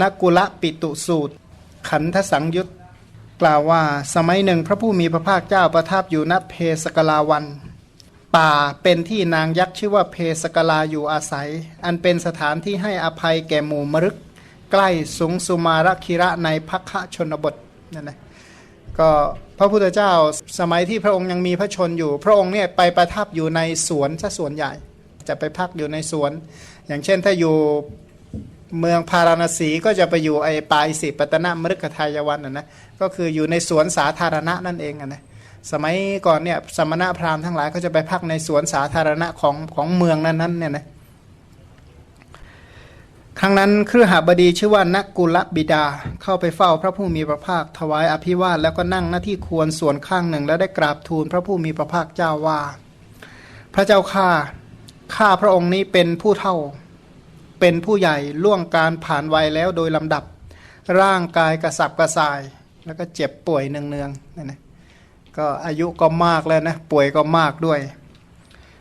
นกุละปิตุสูตร ขันทสังยุตกล่าวว่า สมัยหนึ่งพระผู้มีพระภาคเจ้าประทับอยู่ณเพสกลาวัน ป่าเป็นที่นางยักษ์ชื่อว่าเพสกลาอยู่อาศัย อันเป็นสถานที่ให้อภัยแก่หมู่มรึก ใกล้สุงสุมารคิระในพักขชนบทนั่นนะก็พระพุทธเจ้าสมัยที่พระองค์ยังมีพระชนอยู่ พระองค์เนี่ยไปประทับอยู่ในสวนซะส่วนใหญ่ จะไปพักอยู่ในสวน อย่างเช่นถ้าอยู่ เมืองพาราณสีก็จะไปอยู่ไอ้ปายสิปตนมฤคทายวันนะนะก็คืออยู่ในสวนสาธารณะนั่นเองอะนะสมัยก่อนเนี่ยสมณะพราหมณ์ทั้งหลายก็จะไปพักในสวนสาธารณะของของเมืองนั้นๆเนี่ยนะครั้งนั้นครือหาบดีชื่อว่านักกุลบิดาเข้าไปเฝ้าพระผู้มีพระภาคถวายอภิวาทแล้วก็นั่งหน้าที่ควรส่วนข้างหนึ่ง แล้วได้กราบทูลพระผู้มีพระภาคเจ้าว่า พระเจ้าข้าข้าพระองค์นี้เป็นผู้เท่า เป็นผู้ใหญ่ล่วงการผ่านวัยแล้วโดยลำดับ ร่างกายกระสับกระส่าย แล้วก็เจ็บป่วยเนืองๆนั่นนะก็อายุก็มากแล้วนะป่วยก็มากด้วย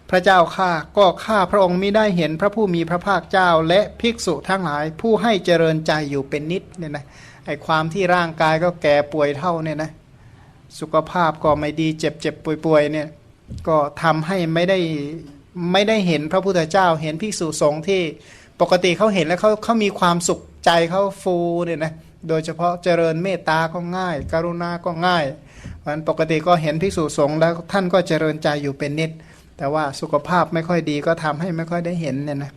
พระเจ้าข้าก็ข้าพระองค์มิได้เห็นพระผู้มีพระภาคเจ้าและภิกษุทั้งหลาย ผู้ให้เจริญใจอยู่เป็นนิดเนี่ยนะไอความที่ร่างกายก็แก่ป่วยเท่าเนี่ยนะสุขภาพก็ไม่ดีเจ็บเจ็บป่วยป่วยเนี่ยก็ทำให้ไม่ได้ไม่ได้เห็นพระพุทธเจ้า เห็นภิกษุสงฆ์ที่ ปกติเขาเห็นแล้วเขาเขามีความสุขใจเขาฟูเนี่ยนะโดยเฉพาะเจริญเมตตาก็ง่าย กรุณาก็ง่ายวันปกติก็เห็นภิกษุสงฆ์แล้วท่านก็เจริญใจอยู่เป็นนิด แต่ว่าสุขภาพไม่ค่อยดีก็ทำให้ไม่ค่อยได้เห็นเนี่ยนะ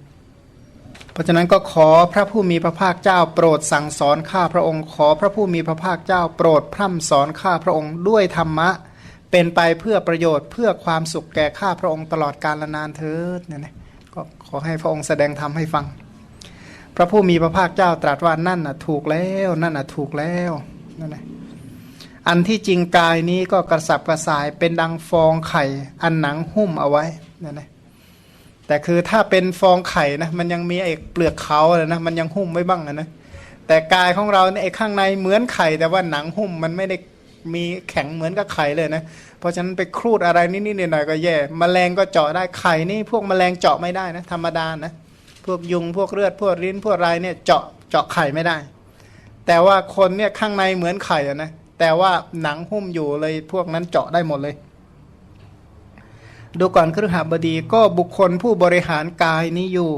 เพราะฉะนั้นก็ขอพระผู้มีพระภาคเจ้าโปรดสั่งสอนข้าพระองค์ขอพระผู้มีพระภาคเจ้าโปรดพร่ำสอนข้าพระองค์ด้วยธรรมะ เป็นไปเพื่อประโยชน์เพื่อความสุขแก่ข้าพระองค์ตลอดกาลนานเถิดเนี่ยนะ ก็ขอให้พระองค์แสดงธรรมให้ฟัง พระผู้มีพระภาคเจ้าตรัสว่านั่นน่ะถูกแล้วนั่นน่ะถูกแล้วนั่นแหละอันที่จริงกายนี้ก็กระสับกระส่ายเป็นดังฟองไข่ อันหนังหุ้มเอาไว้นั่นแหละแต่คือถ้าเป็นฟองไข่นะมันยังมีไอ้เปลือกเขาเลยนะมันยังหุ้มไว้บ้างนะแต่กายของเราเนี่ยไอ้ข้างในเหมือนไข่แต่ว่าหนังหุ้มมันไม่ได้ มีแข็งเหมือนกับไข่เลยนะ เพราะฉะนั้นไปครูดอะไรนิดๆหน่อยๆก็แย่มแมลงก็เจาะได้ไข่นี่พวกแมลงเจาะไม่ได้นะธรรมดานะพวกยุงพวกเลือดพวกริ้นพวกไรเนี่ยเจาะเจาะไข่ไม่ได้ แต่ว่าคนเนี่ยข้างในเหมือนไข่อะนะแต่ว่าหนังหุ้มอยู่เลยพวกนั้นเจาะได้หมดเลย ดูก่อนครหบดีก็บุคคลผู้บริหารกายนี้อยู่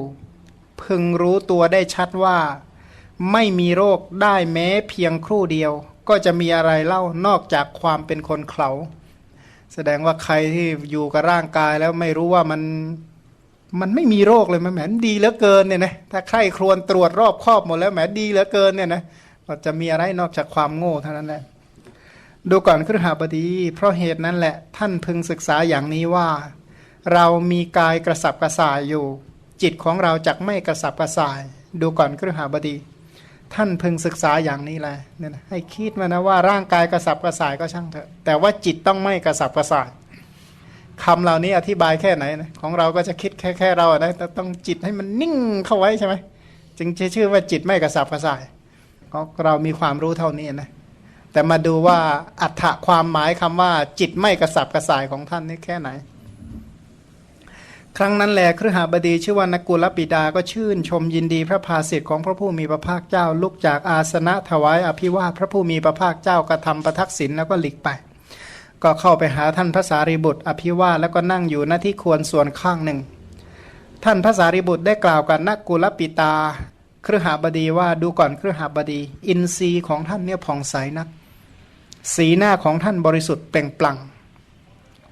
พึงรู้ตัวได้ชัดว่า ไม่มีโรคได้แม้เพียงครู่เดียว ก็จะมีอะไรเล่านอกจากความเป็นคนเขาแสดงว่าใครที่อยู่กับร่างกายแล้วไม่รู้ว่ามันมันไม่มีโรคเลยมันแหมดีเหลือเกินเนี่ยนะถ้าใครครวญตรวจรอบครอบหมดแล้วแหมดีเหลือเกินเนี่ยนะก็จะมีอะไรนอกจากความโง่เท่านั้นแหละดูก่อนครหาบดี เพราะเหตุนั้นแหละท่านพึงศึกษาอย่างนี้ว่า เรามีกายกระสับกระส่ายอยู่ จิตของเราจักไม่กระสับกระส่าย ดูก่อนครหาบดี ท่านพึงศึกษาอย่างนี้แหละเนี่ยให้คิดมานะว่าร่างกายกระสับกระส่ายก็ช่างเถอะ แต่ว่าจิตต้องไม่กระสับกระส่ายคำเหล่านี้อธิบายแค่ไหนนะของเราก็จะคิดแค่แค่เรานะแต่ต้องจิตให้มันนิ่งเข้าไว้ใช่ไหมจึงชื่อว่าจิตไม่กระสับกระส่ายเราเรามีความรู้เท่านี้นะแต่มาดูว่าอัฏฐความหมายคำว่า จิตไม่กระสับกระส่ายของท่านนี่แค่ไหน ครั้งนั้นแหละครหบดีชื่อว่านกุลปิดาก็ชื่นชมยินดีพระภาสิทธิ์ของพระผู้มีพระภาคเจ้าลุกจากอาสนะถวายอภิวาทพระผู้มีพระภาคเจ้ากระทำประทักษิณแล้วก็หลีกไป ก็เข้าไปหาท่านพระสารีบุตร อภิวาทแล้วก็นั่งอยู่หน้าที่ควรส่วนข้างหนึ่ง ท่านพระสารีบุตรได้กล่าวกับนักกุลปิตาครือหาบดีว่าดูก่อนครือหาบดี อินทรีย์ของท่านเนี่ยผ่องใสนัก สีหน้าของท่านบริสุทธิ์เปล่งปลั่ง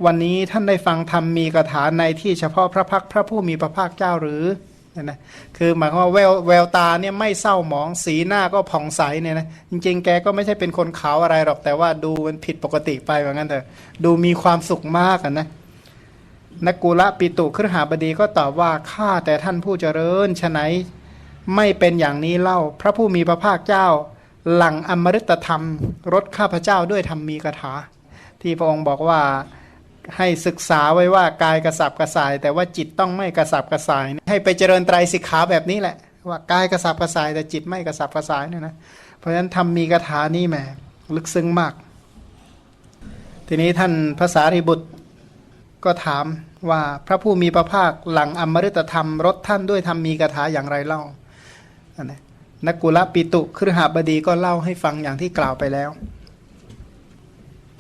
วันนี้ท่านได้ฟังธรรมมีกถาในที่เฉพาะพระพักพระผู้มีพระภาคเจ้าหรือเนี่ยนะคือหมายความว่าแววแววตาเนี่ยไม่เศร้าหมองสีหน้าก็ผ่องใสเนี่ยนะจริงๆ แกก็ไม่ใช่เป็นคนขาวอะไรหรอกแต่ว่าดูมันผิดปกติไปว่างั้นเถอะดูมีความสุขมากนะนักกุละปิตุครหาบดีก็ตอบว่าข้าแต่ท่านผู้เจริญฉะไหนไม่เป็นอย่างนี้เล่า พระผู้มีพระภาคเจ้า หลังอมฤตธรรมรถข้าพเจ้าด้วยธรรมมีกถาที่พระองค์บอกว่า ให้ศึกษาไว้ว่ากายกระสับกระส่าย แต่ว่าจิตต้องไม่กระสับกระส่าย ให้ไปเจริญไตรสิกขาแบบนี้แหละ ว่ากายกระสับกระส่าย แต่จิตไม่กระสับกระส่ายเนี่ยนะเพราะฉะนั้นทำมีกระถานี่แหมลึกซึ้งมาก ทีนี้ท่านภาษาริบุตรก็ถามว่าพระผู้มีพระภาคหลังอมฤตธรรมรถท่านด้วยธรรมมีกระถาอย่างไรเล่านะนักกุลปิตุครหบดีก็เล่าให้ฟังอย่างที่กล่าวไปแล้ว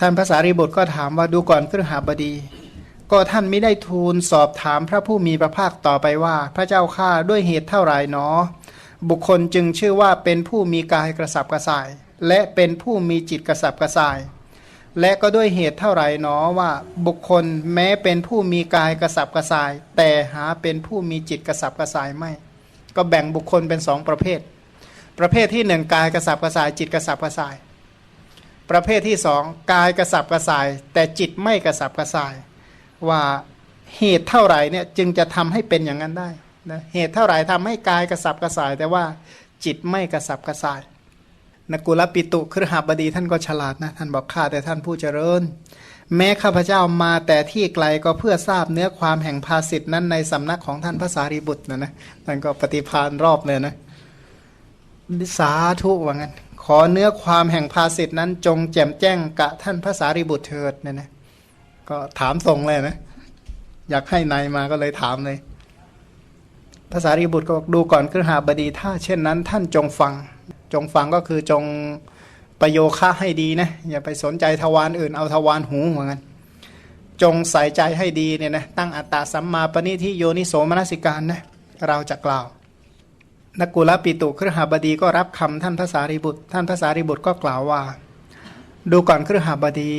ท่านภาษารีบทก็ถามว่าดูก่อนครหาบดี ก็ท่านไม่ได้ทูลสอบถามพระผู้มีพระภาคต่อไปว่า พระเจ้าข้าด้วยเหตุเท่าไหร่หนอ บุคคลจึงชื่อว่าเป็นผู้มีกายกระสับกระส่าย และเป็นผู้มีจิตกระสับกระส่าย และก็ด้วยเหตุเท่าไหร่หนอว่าบุคคลแม้เป็นผู้มีกายกระสับกระส่าย แต่หาเป็นผู้มีจิตกระสับกระส่ายไม่ ก็แบ่งบุคคลเป็นสองประเภท ประเภทที่หนึ่งกายกระสับกระส่ายจิตกระสับกระส่าย ประเภทที่สองกายกระสับกระส่าย แต่จิตไม่กระสับกระส่าย ว่าเหตุเท่าไหร่เนี่ยจึงจะทำให้เป็นอย่างนั้นได้นะเหตุเท่าไหร่ทำให้กายกระสับกระส่าย แต่ว่าจิตไม่กระสับกระส่ายนกุลปิตุครหบดีท่านก็ฉลาดนะท่านบอกข้าแต่ท่านผู้เจริญ แม้ข้าพเจ้ามาแต่ที่ไกลก็เพื่อทราบเนื้อความแห่งภาสิทธินั้นในสำนักของท่านพระสารีบุตรนะนะท่านก็ปฏิพานรอบเลยนะสาธุว่างั้น ขอเนื้อความแห่งภาสิทธนั้นจงแจ่มแจ้งกะท่านพระสารีบุตรเถิดเนี่ยนะก็ถามทรงเลยนะ อยากให้นายมาก็เลยถามเลยภาษารีบุตรก็ดูก่อนครหาบดีถ้าเช่นนั้นท่านจงฟัง จงฟังก็คือจงประโยคะให้ดีนะ อย่าไปสนใจทวารอื่นเอาทวารหูเหมือนกันจงใส่ใจให้ดีเนี่ยนะตั้งอัตตาสัมมาปณิที่โยนิโสมนสิการนะเราจะกล่าว นักกุลปิตุครหาบดีก็รับคำท่านภาษารีบุตร ท่านภาษารีบุตรก็กล่าวว่า ดูก่อนครหาบดี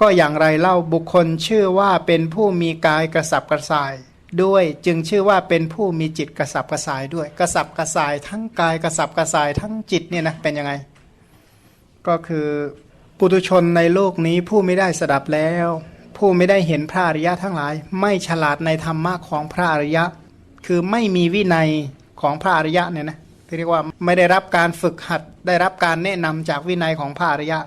ก็อย่างไรเล่าบุคคลชื่อว่าเป็นผู้มีกายกระสับกระส่าย ด้วยจึงชื่อว่าเป็นผู้มีจิตกระสับกระส่ายด้วย กระสับกระส่ายทั้งกายกระสับกระส่ายทั้งจิตเนี่ยนะเป็นยังไง ก็คือปุถุชนในโลกนี้ผู้ไม่ได้สดับแล้ว ผู้ไม่ได้เห็นพระอริยะทั้งหลาย ไม่ฉลาดในธรรมะของพระอริยะ คือไม่มีวินัย ของพระอริยะเนี่ยนะที่เรียกว่าไม่ได้รับการฝึกหัด ได้รับการแนะนำจากวินัยของพระอริยะ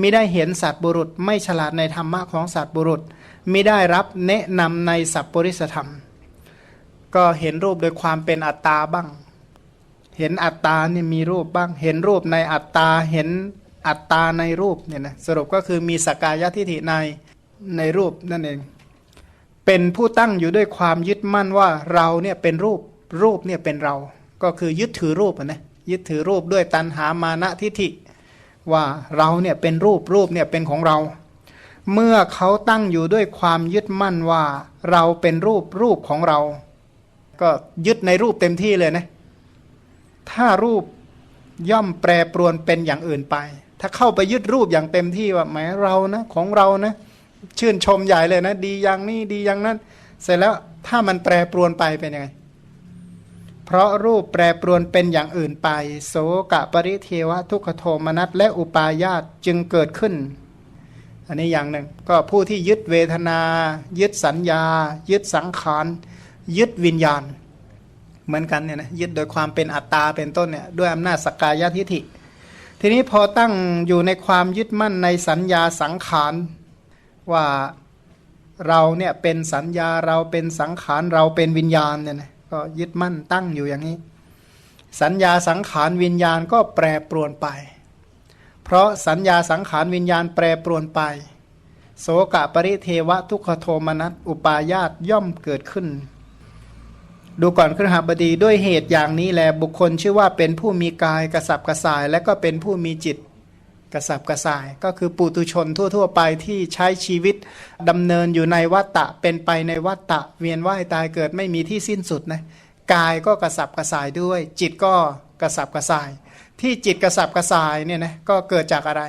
มิได้เห็นสัตว์บุรุษ ไม่ฉลาดในธรรมะของสัตว์บุรุษมิได้รับแนะนำในสัพปริสธรรม ก็เห็นรูปโดยความเป็นอัตตาบ้าง เห็นอัตตาเนี่ยมีรูปบ้าง เห็นรูปในอัตตาเห็นอัตตาในรูปเนี่ยนะสรุปก็คือมีสกายทิฏฐิในในรูปนั่นเอง เป็นผู้ตั้งอยู่ด้วยความยึดมั่นว่าเราเนี่ยเป็นรูป รูปเนี่ยเป็นเรา ก็คือยึดถือรูปนะยึดถือรูปด้วยตัณหามานะทิฏฐิ ว่าเราเนี่ยเป็นรูปรูปเนี่ยเป็นของเรา เมื่อเขาตั้งอยู่ด้วยความยึดมั่นว่า เราเป็นรูปรูปของเรา ก็ยึดในรูปเต็มที่เลยนะถ้ารูปย่อมแปรปรวนเป็นอย่างอื่นไป ถ้าเข้าไปยึดรูปอย่างเต็มที่ว่าแหมเรานะของเรานะชื่นชมใหญ่เลยนะ ดีอย่างนี้ดีอย่างนั้น เสร็จแล้วถ้ามันแปรปรวนไปเป็นยังไง เพราะรูปแปรปรวนเป็นอย่างอื่นไป โสกะปริเทวะทุกขโทมนัสและอุปาญาตจึงเกิดขึ้น อันนี้อย่างหนึ่ง ก็ผู้ที่ยึดเวทนา ยึดสัญญา ยึดสังขารยึดวิญญาณ เหมือนกันเนี่ยนะยึดโดยความเป็นอัตตาเป็นต้นเนี่ยด้วยอำนาจสกกายทิฐิ ทีนี้พอตั้งอยู่ในความยึดมั่นในสัญญาสังขารว่าเราเนี่ยเป็นสัญญาเราเป็นสังขารเราเป็นวิญญาณเนี่ยนะ ก็ยึดมั่นตั้งอยู่อย่างนี้ สัญญาสังขารวิญญาณก็แปรปรวนไป เพราะสัญญาสังขารวิญญาณแปรปรวนไป โสกะปริเทวะทุกขโทมนัสอุปาญาตย่อมเกิดขึ้น ดูก่อนครหบดีด้วยเหตุอย่างนี้แลบุคคลชื่อว่าเป็นผู้มีกายกระสับกระส่าย และก็เป็นผู้มีจิต กระสับกระส่าย ก็คือปุตุชนทั่ว ๆ ไปที่ใช้ชีวิตดำเนินอยู่ในวัฏฏะเป็นไปในวัฏฏะเวียนว่ายตายเกิดไม่มีที่สิ้นสุดนะกายก็กระสับกระส่ายด้วย จิตก็กระสับกระส่าย ที่จิตกระสับกระส่ายเนี่ยนะก็เกิดจากอะไร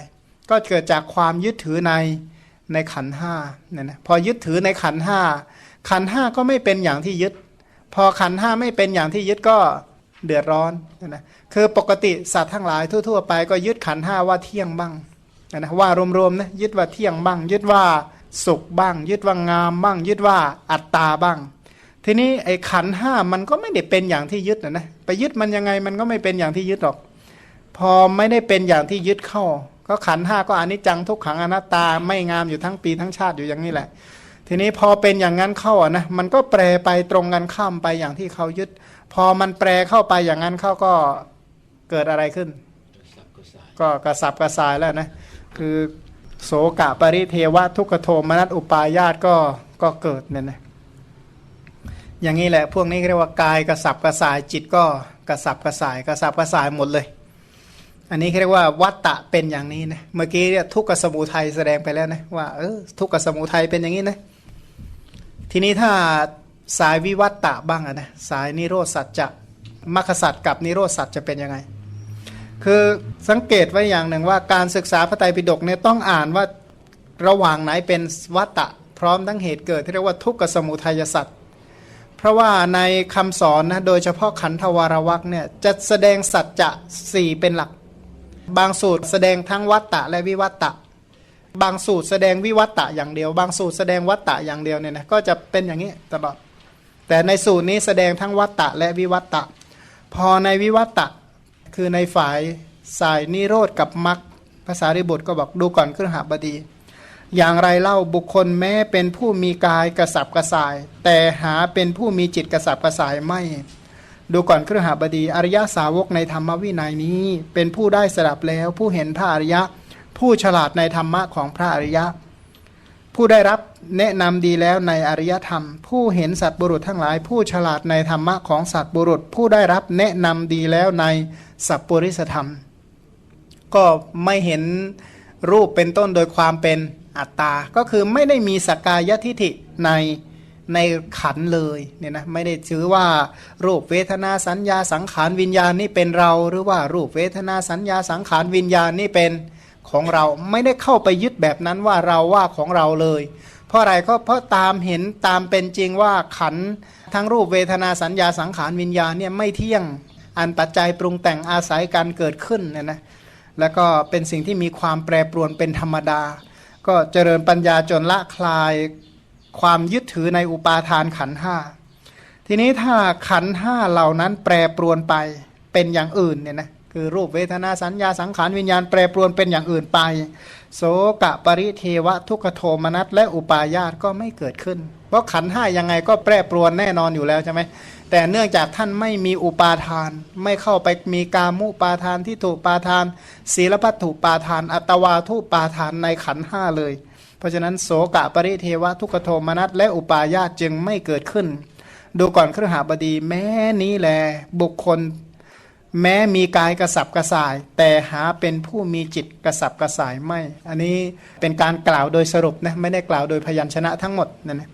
ก็เกิดจากความยึดถือในในขันห้าเนี่ยนะพอยึดถือในขันห้าขันห้าก็ไม่เป็นอย่างที่ยึด พอขันห้าไม่เป็นอย่างที่ยึดก็เดือดร้อนนะ คือปกติสัตว์ทั้งหลายทั่ว ๆ ไปก็ยึดขันห้าว่าเที่ยงบ้างนะว่ารวมๆนะยึดว่าเที่ยงบ้าง ยึดว่าสุขบ้าง ยึดว่างามบ้าง ยึดว่าอัตตาบ้าง ทีนี้ไอ้ขันห้ามันก็ไม่ได้เป็นอย่างที่ยึดนะนะไปยึดมันยังไงมันก็ไม่เป็นอย่างที่ยึดหรอก พอไม่ได้เป็นอย่างที่ยึดเข้า ก็ขันห้าก็อนิจจังทุกขังอนัตตาไม่งามอยู่ทั้งปีทั้งชาติอยู่อย่างนี้แหละ ทีนี้พอเป็นอย่างนั้นเข้าอะนะมันก็แปรไปตรงกันข้ามไปอย่างที่เขายึด พอมันแปรเข้าไปอย่างนั้นเข้าก็ เกิดอะไรขึ้น ก็กระสับกระส่ายแล้วนะ คือโสกะปริเทวะทุกขโทมนัสอุปาญาตก็ก็เกิดเนี่ยนะอย่างนี้แหละพวกนี้เรียกว่ากายกระสับกระส่ายจิตก็กกระสับกระส่ายกระสับกระส่ายหมดเลย อันนี้เขาเรียกว่าวัตตะเป็นอย่างนี้นะเมื่อกี้เนี่ยทุกขสมุทัยแสดงไปแล้วนะว่าเออทุกขสมุทัยเป็นอย่างนี้นะทีนี้ถ้าสายวิวัตตะบ้างอะนะสายนิโรธสัจจะมรรคสัจกับนิโรธสัจจะเป็นยังไง คือสังเกตไว้อย่างหนึ่งว่าการศึกษาพระไตรปิฎกเนี่ยต้องอ่านว่าระหว่างไหนเป็นวัตตะพร้อมทั้งเหตุเกิดที่เรียกว่าทุกขสมุทัยสัจเพราะว่าในคำสอนนะโดยเฉพาะขันธวารวักเนี่ยจะแสดงสัจจะสี่เป็นหลัก บางสูตรแสดงทั้งวัตตะและวิวัตตะ บางสูตรแสดงวิวัตตะอย่างเดียว บางสูตรแสดงวัตตะอย่างเดียวเนี่ยนะก็จะเป็นอย่างนี้ตลอดแต่ในสูตรนี้แสดงทั้งวัตตะและวิวัตตะ พอในวิวัตตะ คือในฝ่ายสายนิโรธกับมรรคภาษาริบุตรก็บอกดูก่อนเครื่องหาบดี อย่างไรเล่าบุคคลแม้เป็นผู้มีกายกระสับกระส่าย แต่หาเป็นผู้มีจิตกระสับกระส่ายไม่ ดูก่อนเครื่องหาบดีอริยสาวกในธรรมวินัยนี้ เป็นผู้ได้สดับแล้วผู้เห็นพระอริยะ ผู้ฉลาดในธรรมะของพระอริยะ ผู้ได้รับแนะนำดีแล้วในอริยธรรม ผู้เห็นสัตว์บุรุษทั้งหลาย ผู้ฉลาดในธรรมะของสัตว์บุรุษ ผู้ได้รับแนะนำดีแล้วในสัพปริสธรรม ก็ไม่เห็นรูปเป็นต้นโดยความเป็นอัตตา ก็คือไม่ได้มีสกกายทิฐิในในขันเลยเนี่ยนะไม่ได้ถือว่ารูปเวทนาสัญญาสังขารวิญญาณนี่เป็นเรา หรือว่ารูปเวทนาสัญญาสังขารวิญญาณนี่เป็น ของเราไม่ได้เข้าไปยึดแบบนั้นว่าเราว่าของเราเลย เพราะอะไรก็เพราะตามเห็นตามเป็นจริงว่าขันทั้งรูปเวทนาสัญญาสังขารวิญญาณเนี่ยไม่เที่ยงอันปัจจัยปรุงแต่งอาศัยการเกิดขึ้นเนี่ยนะแล้วก็เป็นสิ่งที่มีความแปรปรวนเป็นธรรมดา ก็เจริญปัญญาจนละคลายความยึดถือในอุปาทานขันห้าทีนี้ถ้าขันห้าเหล่านั้นแปรปรวนไปเป็นอย่างอื่นเนี่ยนะ คือรูปเวทนาสัญญาสังขารวิญญาณแปรปรวนเป็นอย่างอื่นไป โสกะปริเทวะทุกโทมนัสและอุปาญาตก็ไม่เกิดขึ้น เพราะขันห้ายังไงก็แปรปรวนแน่นอนอยู่แล้วใช่ไหมแต่เนื่องจากท่านไม่มีอุปาทาน ไม่เข้าไปมีกามุปาทานที่ถูกปาทาน ศีลพัตถุปาทาน อัตวาทุปาทานในขันห้าเลย เพราะฉะนั้นโสกะปริเทวะทุกโทมนัสและอุปาญาตจึงไม่เกิดขึ้น ดูก่อนเครือหาบดีแม้นี้แลบุคคล แม้มีกายกระสับกระส่าย แต่หาเป็นผู้มีจิตกระสับกระส่ายไม่ อันนี้เป็นการกล่าวโดยสรุปนะไม่ได้กล่าวโดยพยัญชนะทั้งหมดนั่นะ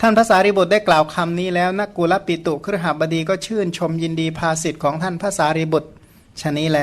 ท่านพระสารีบุตรได้กล่าวคำนี้แล้วนักกุลปิตุครหบดีก็ชื่นชมยินดีภาสิทธิ์ของท่านพระสารีบุตรชะนี้แล